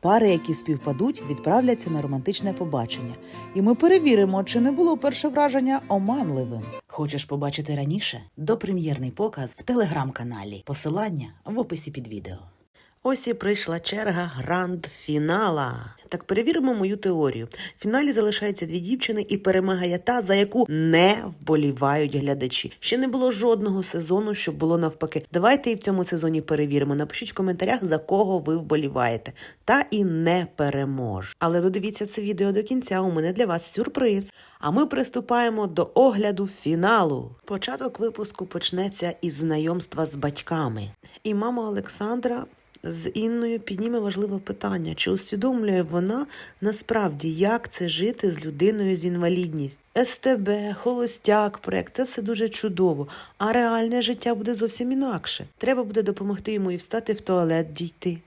Пари, які співпадуть, відправляться на романтичне побачення, і ми перевіримо, чи не було перше враження оманливим. Хочеш побачити раніше? Допрем'єрний показ в телеграм-каналі. Посилання в описі під відео. Ось і прийшла черга гранд-фінала. Так перевіримо мою теорію. В фіналі залишаються дві дівчини і перемагає та, за яку не вболівають глядачі. Ще не було жодного сезону, щоб було навпаки. Давайте і в цьому сезоні перевіримо. Напишіть в коментарях, за кого ви вболіваєте. Та і не переможе. Але додивіться це відео до кінця. У мене для вас сюрприз. А ми приступаємо до огляду фіналу. Початок випуску почнеться із знайомства з батьками. І мама Олександра з Інною підніме важливе питання: чи усвідомлює вона насправді, як це жити з людиною з інвалідністю? СТБ, холостяк, проект це все дуже чудово, а реальне життя буде зовсім інакше. Треба буде допомогти йому і встати в туалет дійти.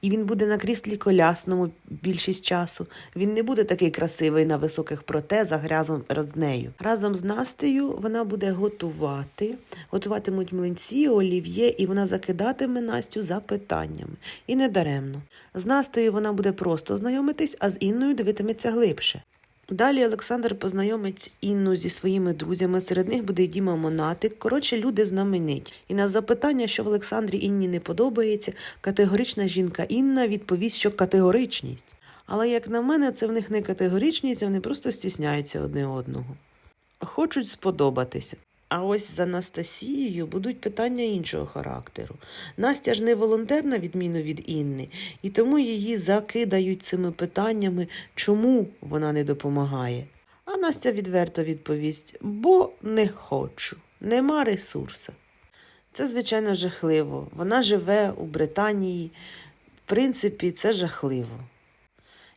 І він буде на кріслі колясному більшість часу. Він не буде такий красивий на високих протезах разом з нею. Разом з Настею вона буде готувати, готуватимуть млинці, олів'є, і вона закидатиме Настю запитаннями. І не даремно. З Настею вона буде просто знайомитись, а з Інною дивитиметься глибше. Далі Олександр познайомить Інну зі своїми друзями. Серед них буде Діма Монатик. Коротше, люди знамениті. І на запитання, що в Олександрі Інні не подобається, категорична жінка Інна відповість, що категоричність. Але як на мене, це в них не категоричність, а вони просто стісняються одне одного. Хочуть сподобатися. А ось з Анастасією будуть питання іншого характеру. Настя ж не волонтер, на відміну від Інни, і тому її закидають цими питаннями, чому вона не допомагає. А Настя відверто відповість: бо не хочу, нема ресурсу. Це, звичайно, жахливо. Вона живе у Британії. В принципі, це жахливо.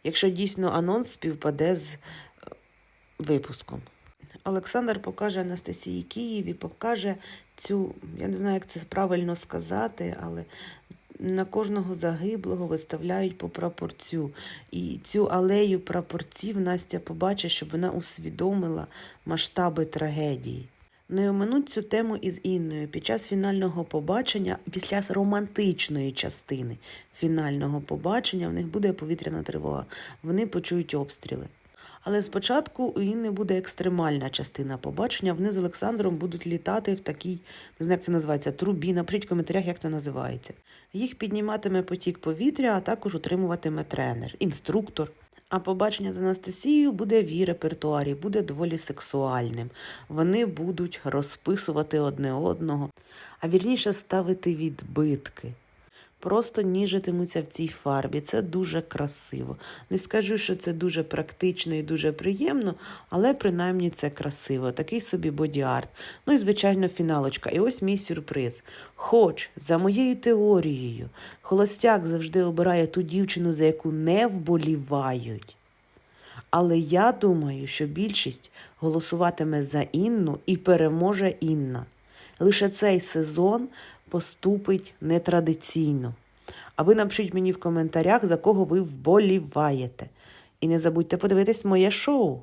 Якщо дійсно анонс співпаде з е, випуском. Олександр покаже Анастасії Київ і покаже цю, я не знаю, як це правильно сказати, але на кожного загиблого виставляють по прапорцю. І цю алею прапорців Настя побачить, щоб вона усвідомила масштаби трагедії. Не оминуть цю тему із Інною під час фінального побачення, після романтичної частини фінального побачення в них буде повітряна тривога. Вони почують обстріли. Але спочатку у Інни буде екстремальна частина побачення. Вони з Олександром будуть літати в такій, не знаю, як це називається, трубі. Напишіть в коментарях, як це називається. Їх підніматиме потік повітря, а також утримуватиме тренер, інструктор. А побачення з Анастасією буде в її репертуарі, буде доволі сексуальним. Вони будуть розписувати одне одного, а вірніше ставити відбитки. Просто ніжитимуться в цій фарбі. Це дуже красиво. Не скажу, що це дуже практично і дуже приємно, але принаймні це красиво. Такий собі боді-арт. Ну і, звичайно, фіналочка. І ось мій сюрприз. Хоч, за моєю теорією, холостяк завжди обирає ту дівчину, за яку не вболівають. Але я думаю, що більшість голосуватиме за Інну і переможе Інна. Лише цей сезон поступить нетрадиційно. А ви напишіть мені в коментарях, за кого ви вболіваєте. І не забудьте подивитись моє шоу.